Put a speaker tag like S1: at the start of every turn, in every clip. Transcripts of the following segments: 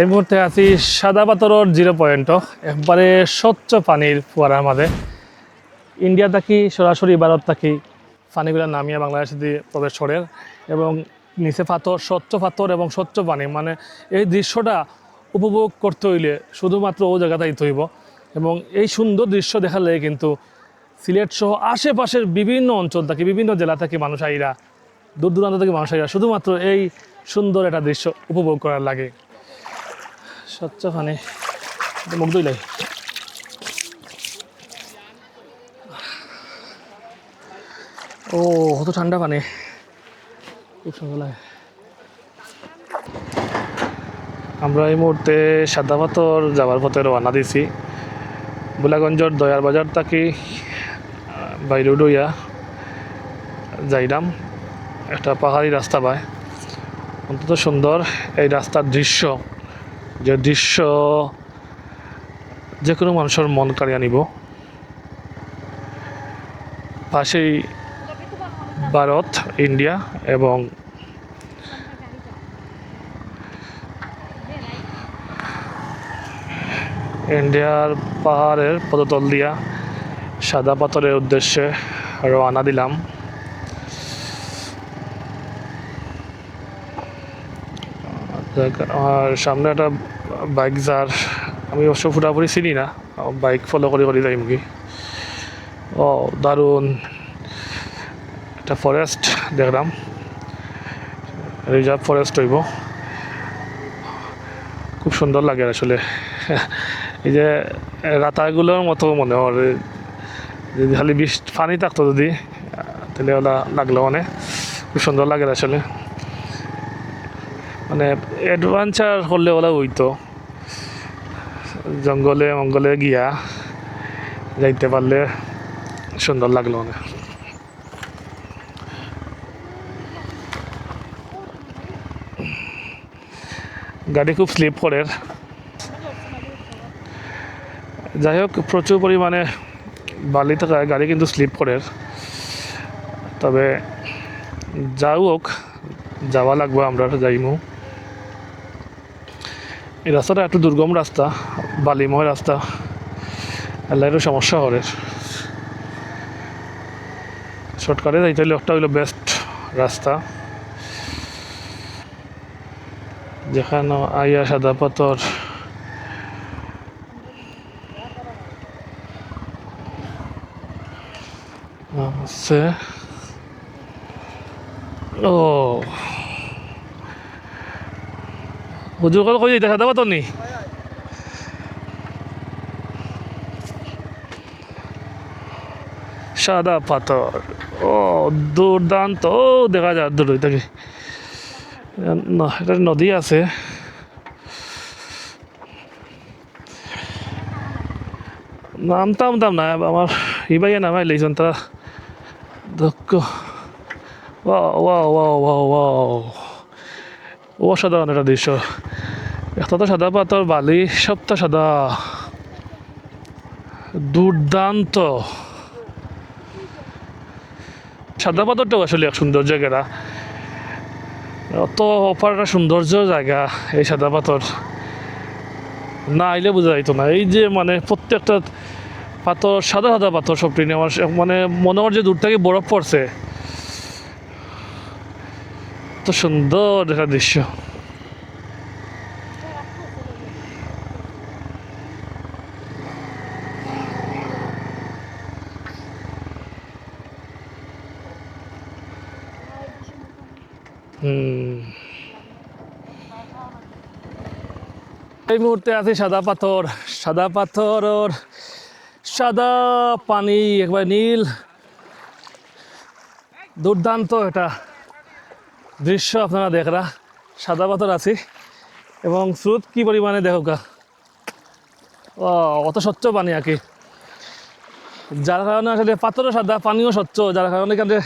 S1: এই মুহূর্তে আছি সাদা পাথরের জিরো পয়েন্টও একবারে স্বচ্ছ পানির ফোয়ারার মাঝে। ইন্ডিয়া থাকি সরাসরি ভারত থাকি পানিগুলো নামিয়ে বাংলাদেশে দিয়ে প্রবেশ করে এবং নিচে পাথর, স্বচ্ছ পাথর এবং স্বচ্ছ পানি মানে এই দৃশ্যটা উপভোগ করতে হইলে শুধুমাত্র ও জায়গাতেই হইব এবং এই সুন্দর দৃশ্য দেখালে কিন্তু সিলেট সহ আশেপাশের বিভিন্ন অঞ্চল থেকে, বিভিন্ন জেলা থেকে মানুষ আইরা, দূর দূরান্ত থেকে মানুষ আইরা শুধুমাত্র এই সুন্দর একটা দৃশ্য উপভোগ করার লাগে। স্বচ্ছ পানি। মুখ ও কত ঠান্ডা পানি। খুব সুন্দর লাগে। আমরা এই মুহূর্তে সাদা পাথর যাওয়ার পথে রওনা দিছি বুলাগঞ্জর দয়ার বাজার থাকি উড়ইয়া যাইলাম। একটা পাহাড়ি রাস্তা পায়। অন্তত সুন্দর এই রাস্তার দৃশ্য। যে দৃশ্য যে কোনো মানুষের মন কাড়িয়ে নিব পাশেই ভারত, ইন্ডিয়া এবং ইন্ডিয়ার পাহাড়ের পদতল দিয়া সাদা পাথরের উদ্দেশ্যে রওনা দিলাম। আমার সামনে একটা বাইক যার, আমি অবশ্য পুরাপুরি চিনি না বাইক ফলো করে করে যাইম কি ও দারুণ একটা ফরেস্ট দেখলাম। রিজার্ভ ফরেস্ট হইব। খুব সুন্দর লাগে আসলে। এই যে রাতাগুলোর মতো মনে হয় যদি খালি বিষ পানি থাকতো যদি তাহলে ওলা লাগল মানে। খুব সুন্দর লাগে আসলে। মানে অ্যাডভেঞ্চার করলে ওলা হইতো। জঙ্গলে, মঙ্গলে গিয়া যাইতে পারলে সুন্দর লাগল মানে। গাড়ি খুব স্লিপ করে যাই হোক, প্রচুর পরিমাণে বালি থাকায় গাড়ি কিন্তু স্লিপ করে তবে যাও হোক যাওয়া লাগবে, আমরা যাইমু। এই রাস্তাটা একটু দুর্গম রাস্তা, বালিময় রাস্তা এলাইরও সমস্যা হবে শর্টকাটে যাইতে একটা হইল বেস্ট রাস্তা। যেখানে আইয়া সাদা পাথর। আছে। ও। হুজুর কল কই যাইতা সাদা পাথর নি সাদা পাথর ও দুর্দান্ত দেখা যায় দূর থেকে না, এটা নদী আছে। নামতাম নাম না আমার ই ভাইয়া নামাই লইছেন তারা দক্ষ ওয়া ওয়া ওয়া ওয়া ওয়া অসাধারণ একটা দৃশ্য। একটা তো সাদা পাথর, বালি সবটা সাদা। দুর্দান্ত। সাদা পাথরটাও আসলে এক সুন্দর জায়গাটা অত অপার একটা সৌন্দর্য জায়গা এই সাদা পাথর। না আইলে বোঝা যাইতো না। এই যে মানে প্রত্যেকটা পাথর, সাদা সাদা পাথর সব ট্রেনে আমার মানে মনে হয় যে দূর থেকে বরফ পড়ছে। তো সুন্দর একটা দৃশ্য। এই মুহূর্তে আছে সাদা পাথর সাদা পাথর ওর সাদা পানি, একবার নীল। দুর্দান্ত এটা। দৃশ্য আপনারা দেখরা সাদা পাথর আছি। এবং স্রোত কি পরিমাণে দেখো গা ও, অত স্বচ্ছ পানি আর কি। যার কারণে আসলে পাথরও সাদা, পানিও স্বচ্ছ। যার কারণে এখানে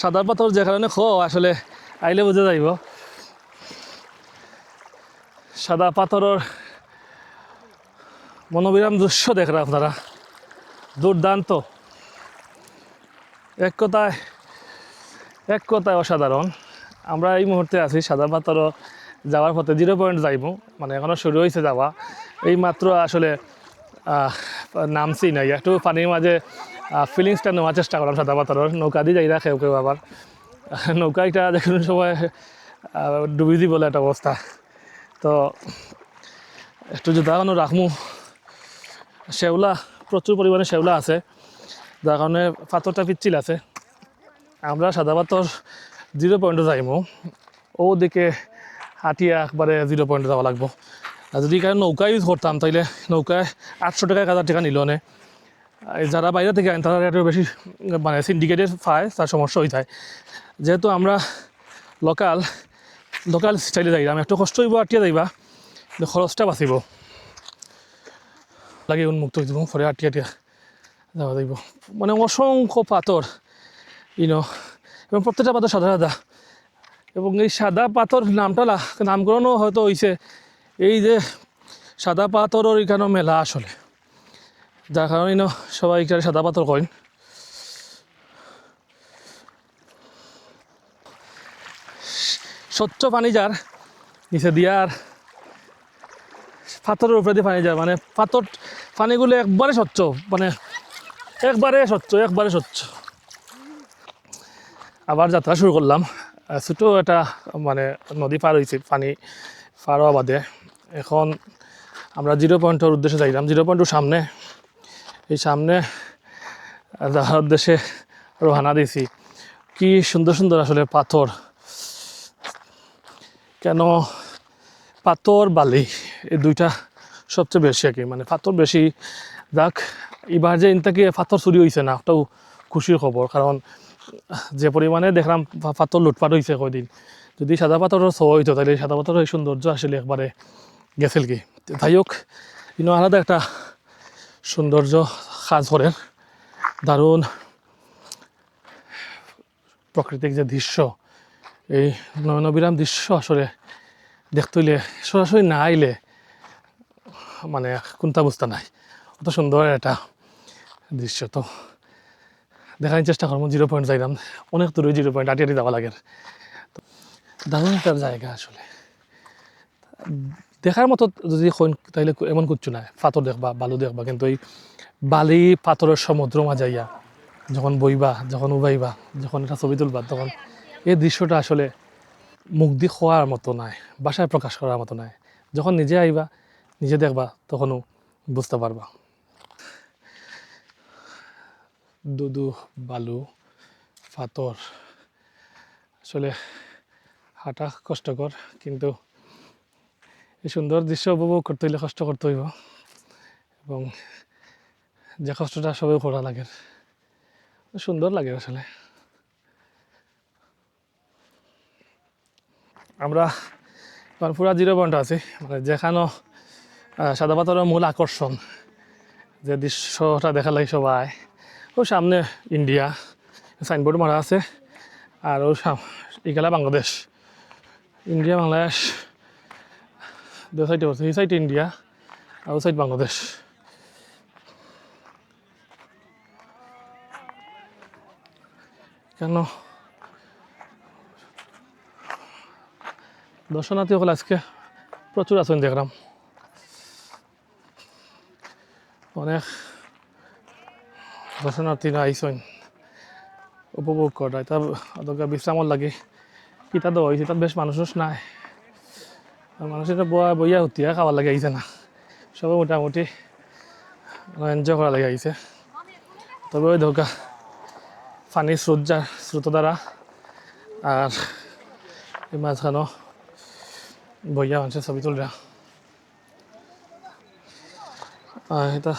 S1: সাদা পাথর যে কারণে খো, আসলে আইলে বুঝে যাইব। সাদা পাথরের মনোবিরাম দৃশ্য দেখরা আপনারা। দুর্দান্ত। এক কথায় এক কথায় অসাধারণ। আমরা এই মুহূর্তে আছি সাদা পাথর যাওয়ার পথে জিরো পয়েন্ট যাইব। মানে এখনও শুরু হয়েছে যাওয়া। এই মাত্র আসলে নামছি নাই একটু পানির মাঝে ফিলিংসটা নেওয়ার চেষ্টা করলাম সাদা পাথরের। নৌকা দিয়ে যাই না কেউ কেউ আবার। নৌকাটা যে কোনো সময় ডুবি দিব বলে একটা অবস্থা। তো একটু জুতা কোনো রাখমু। শেওলা, প্রচুর পরিমাণে শেওলা আছে। যার কারণে পাথরটা পিচ্ছিল আছে। আমরা সাদা পাথর জিরো পয়েন্টে যাইমু ও দিকে হাঁটিয়ে একবারে জিরো পয়েন্টে যাওয়া লাগবো। আর যদি কারণ নৌকা ইউজ করতাম, তাইলে নৌকায় আটশো টাকা, এক হাজার টাকা নিল নে। যারা বাইরে থেকে আনেন তারা একটু বেশি মানে সিন্ডিকেটেড পায়, তার সমস্যা হয়ে যায়। যেহেতু আমরা লোকাল লোকাল স্টাইলে যাই আমি একটু কষ্ট হইব আটিয়া যাইবা। খরচটা বাঁচিব। লাগে উন্মুক্ত হয়ে যাব, পরে আটিয়া আটিয়া যাওয়া যাইব। মানে অসংখ্য পাথর ইনো এবং প্রত্যেকটা পাথর সাদা সাদা। এবং এই সাদা পাথর নামটা নামকরণও হয়তো হয়েছে এই যে সাদা পাথরের এখানে মেলা আসলে। যার কারণে সবাই এখানে সাদা পাথর কইন স্বচ্ছ পানি যার, নিচে দিয়ার পাথরের উপরে দিয়ে পানি যায় মানে পাথর পানিগুলো একবারে স্বচ্ছ মানে একবারে স্বচ্ছ একবারে স্বচ্ছ। আবার যাত্রা শুরু করলাম। ছোটো একটা মানে নদী পার হয়েছে পানি পার হওয়া বাদে। এখন আমরা জিরো পয়েন্টের উদ্দেশ্যে যাইলাম। জিরো পয়েন্টের সামনে, এই সামনে যাওয়ার উদ্দেশ্যে রোহানা দিয়েছি কি সুন্দর সুন্দর আসলে পাথর। কেন পাথর, বালি, এই দুইটা সবচেয়ে বেশি আর কি। মানে পাথর বেশি। যাক, এবার যে ইনতাকে পাথর চুরি হয়েছে না, ওটাও খুশির খবর। কারণ যে পরিমাণে দেখলাম পাথর লুটপাট হয়েছে কয়দিন। যদি সাদা পাথরের ছো হইতো তাহলে সাদা পাথরের সৌন্দর্য আসলে একবারে গেছিল কি। তো যাই হোক কিন্তু আলাদা একটা সৌন্দর্য কাজ করে দারুণ প্রাকৃতিক যে দৃশ্য, এই নয়নবিরাম দৃশ্য আসলে দেখতে হইলে সরাসরি না আইলে মানে কোনটা বুঝতে নাই। অত সুন্দর একটা দৃশ্য। তো দেখার চেষ্টা করব জিরো পয়েন্ট যাইলাম অনেক দূরে জিরো পয়েন্ট আটিয়াটি যাওয়া লাগে। দারুণ একটা জায়গা আসলে। দেখার মতো যদি তাইলে এমন কিচ্ছু নাই। পাথর দেখবা, বালু দেখবা, কিন্তু এই বালি পাথরের সমুদ্র মাজাইয়া যখন বইবা, যখন উবাইবা, যখন এটা ছবি তুলবা, তখন এই দৃশ্যটা আসলে মুগ্ধি হওয়ার মতো নাই, বাসায় প্রকাশ করার মতো নাই। যখন নিজে আইবা, নিজে দেখবা তখনও বুঝতে পারবা। দুদু বালু, পাথর। আসলে হাঁটা কষ্টকর, কিন্তু এই সুন্দর দৃশ্য উপভোগ করতে হইলে কষ্ট করতে হইব। এবং যে কষ্টটা সবাই করা লাগে। সুন্দর লাগে আসলে। আমরা পুরা জিরো পয়েন্ট আছি। মানে যেখানো সাদা পাথরের মূল আকর্ষণ, যে দৃশ্যটা দেখা লাগে সবাই। ও সামনে ইন্ডিয়া, সাইনবোর্ড মারা আছে, আর ও এগুলা বাংলাদেশ। ইন্ডিয়া, বাংলাদেশ দু সাইডে আছে এই সাইড ইন্ডিয়া, আর ও সাইড বাংলাদেশ। কেন? দর্শনার্থীসকল আজকে প্রচুর আছেন দেখলাম। অনেক দর্শনার্থীরা আইসেন উপভোগ করা তার বিশ্রামর লাগে কিতা দেওয়া হয়েছে তার বেশ মানুষ নাই আর মানুষের বয়া বইয়া হতিয়া খাওয়ার লাগে আইছে না। সবাই মোটামুটি এনজয় করা লাগে আইছে তবে ওই ধোকা পানির স্রোত যা স্রোত দ্বারা আর এই মাঝখানো বইয়া মানুষের ছবি তুলরা এটা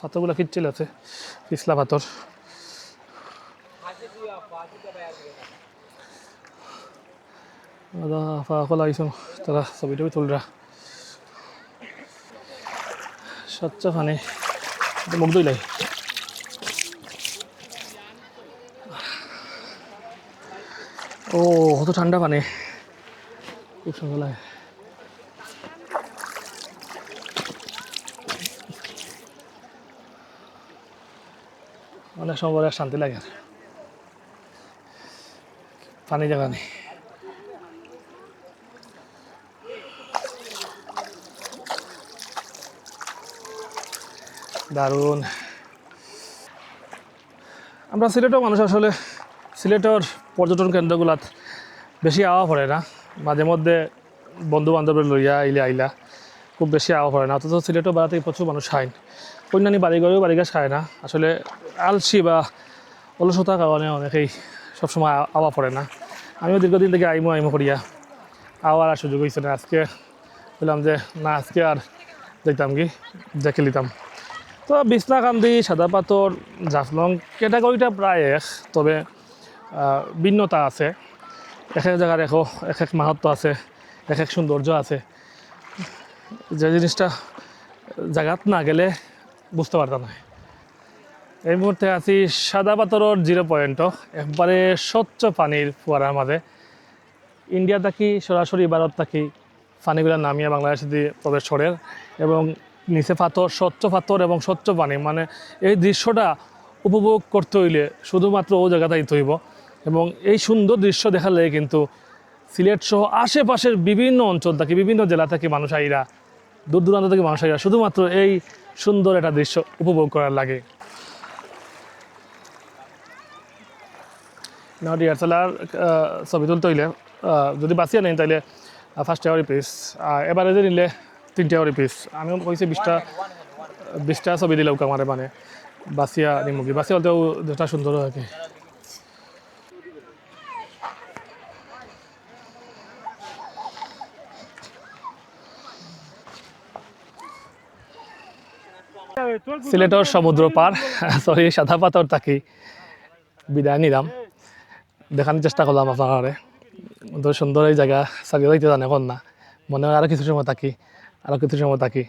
S1: পাথরগুলো কিচ্ছিল আছে। পিছলা পাথর তারা ছবি টবি তুলরা। স্বচ্ছ পানি মুখ দইলাই ও, কত ঠান্ডা পানি খুব সুন্দর লাগে। অনেক সময় বলে শান্তি লাগে পানি জায়গা নেই। দারুণ। আমরা সিলেটের মানুষ আসলে সিলেটের পর্যটন কেন্দ্রগুলাত বেশি আওয়া পড়ে না। মাঝে মধ্যে বন্ধু বান্ধবের লইয়া আইলে আইলা, খুব বেশি আওয়া পড়ে না। অথচ সিলেটও বেড়াতে প্রচুর মানুষ হয় অন্যান্য বাড়িঘরেও বাড়িঘাস খায় না। আসলে আলসি বা অলসতার কারণে অনেকেই সবসময় আওয়া পড়ে না। আমিও দীর্ঘদিন থেকে আইমো আইমো করিয়া আওয়ার আর সুযোগ হয়েছে না। আজকে বললাম যে, না, আজকে আর দেখতাম কি? দেখে লিতাম তো বিছনাকান্দি সাদা পাথর, জাফলং, ক্যাটাগরিটা প্রায় এক, তবে ভিন্নতা আছে। এক এক জায়গার এক এক এক মাহাত্ম আছে, এক এক সৌন্দর্য আছে। যে জিনিসটা জায়গাত না গেলে বুঝতে পারতাম না। এই মুহূর্তে আছি সাদা পাথরের জিরো পয়েন্টও, একবারে স্বচ্ছ পানির ফোয়ারার মাঝে। ইন্ডিয়া থাকি সরাসরি ভারত থাকি পানিগুলো নামিয়ে বাংলাদেশে দিয়ে প্রবেশ করে এবং নিচে পাথর, স্বচ্ছ পাথর এবং স্বচ্ছ পানি মানে এই দৃশ্যটা উপভোগ করতে হইলে শুধুমাত্র ও জায়গাতেই তৈব এবং এই সুন্দর দৃশ্য দেখালে কিন্তু সিলেট সহ আশেপাশের বিভিন্ন অঞ্চল থেকে, বিভিন্ন জেলা থেকে মানুষ আইরা, দূর দূরান্ত থেকে মানুষ আইরা, শুধুমাত্র এই সুন্দর একটা দৃশ্য উপভোগ করার লাগে। না ডিআরএসএলআর ছবি তুলতে হইলে যদি বাঁচিয়ে নেই তাহলে ফার্স্ট আওয়ারি পিস এবারে যে নিলে তিনটে আওয়ারি পিস আমিও কইছি বিশটা বিশটা ছবি দিলেও আমার মানে বাঁচিয়া নিমুগি বাঁচিয়া হলেও যেটা সুন্দর হয় আর কি সিলেটর সমুদ্র পার। সরি সাদা পাথর থাকি। বিদায় নিলাম। দেখানোর চেষ্টা করলাম আপনারে তো সুন্দর এই জায়গা। চালিয়ে যাইতে জানে এখন না। মনে হয় আরও কিছু সময় থাকি। আরও কিছু সময় থাকি।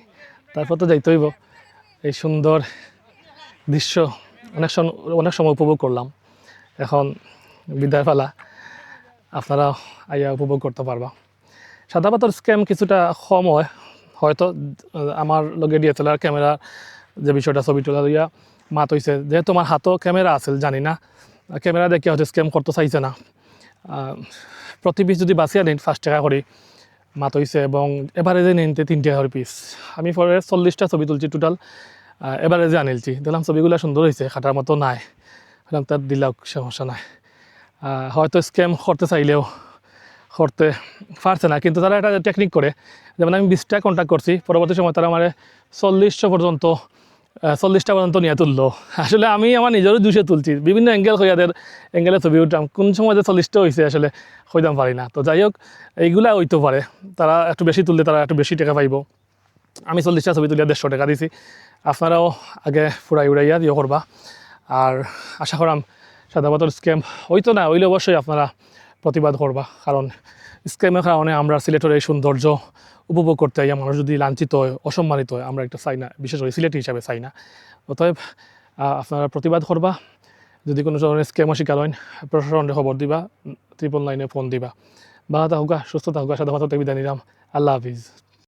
S1: তারপর তো যাইতে হইব। এই সুন্দর দৃশ্য অনেক অনেক সময় উপভোগ করলাম। এখন বিদায় ফেলা আপনারা আইয়া উপভোগ করতে পারবা। সাদা পাথর স্ক্যাম কিছুটা কম হয়। হয়তো আমার লগে ডিএসএলআর ক্যামেরা যে বিষয়টা ছবি তোলা লইয়া মাত হইছে। যেহেতু আমার হাতও ক্যামেরা আছে জানি না। ক্যামেরা দেখে হয়তো স্ক্যাম করতে চাইছে না। প্রতি পিস যদি বাঁচিয়ে নিন পাঁচ টাকা করে মাত হইছে এবং এভারেজে নিনতে তিন টাকা করে পিস আমি পরে চল্লিশটা ছবি তুলছি টোটাল এভারেজে আনিলছি। দেখলাম ছবিগুলো সুন্দর হয়েছে খাটার মতো নাই। বললাম তার দিলাও সমস্যা নাই। হয়তো স্ক্যাম করতে চাইলেও করতে পারছে না। কিন্তু তারা একটা টেকনিক করে। যেমন আমি বিশটা কন্ট্যাক্ট করছি, পরবর্তী সময় তারা আমার চল্লিশশো পর্যন্ত চল্লিশটা পর্যন্ত নিয়ে তুললো। আসলে আমি আমার নিজেরও দুশো তুলছি। বিভিন্ন অ্যাঙ্গেল হইয়াদের অ্যাঙ্গেলে ছবি উঠলাম কোন সময় যে চল্লিশটা হয়েছে আসলে হইতাম পারি না। তো যাই হোক, এইগুলা হইতে পারে তারা একটু বেশি তুললে তারা একটু বেশি টাকা পাইব। আমি চল্লিশটা ছবি তুলিয়া দেড়শো টাকা দিছি। আপনারাও আগে ফুরাই উড়াইয়া দিয়ে করবা আর আশা করাম সাদা পাথর স্ক্যাম হইতো না, হইলে অবশ্যই আপনারা প্রতিবাদ করবা কারণ স্ক্যামের কারণে আমরা সিলেটের এই সৌন্দর্য উপভোগ করতে হয়। মানুষ যদি লাঞ্ছিত হয়, অসম্মানিত হয়, আমরা একটা চাই না বিশেষ করে সিলেটি হিসাবে চাই না অতএব আপনারা প্রতিবাদ করবা। যদি কোনো ধরনের স্ক্যামও শিকার হয় প্রশাসনে খবর দিবা ত্রিপল লাইনে ফোন দিবা। বা থাকুকা সুস্থ থাকুকা পাথর বিদায় নিলাম। আল্লাহ হাফিজ।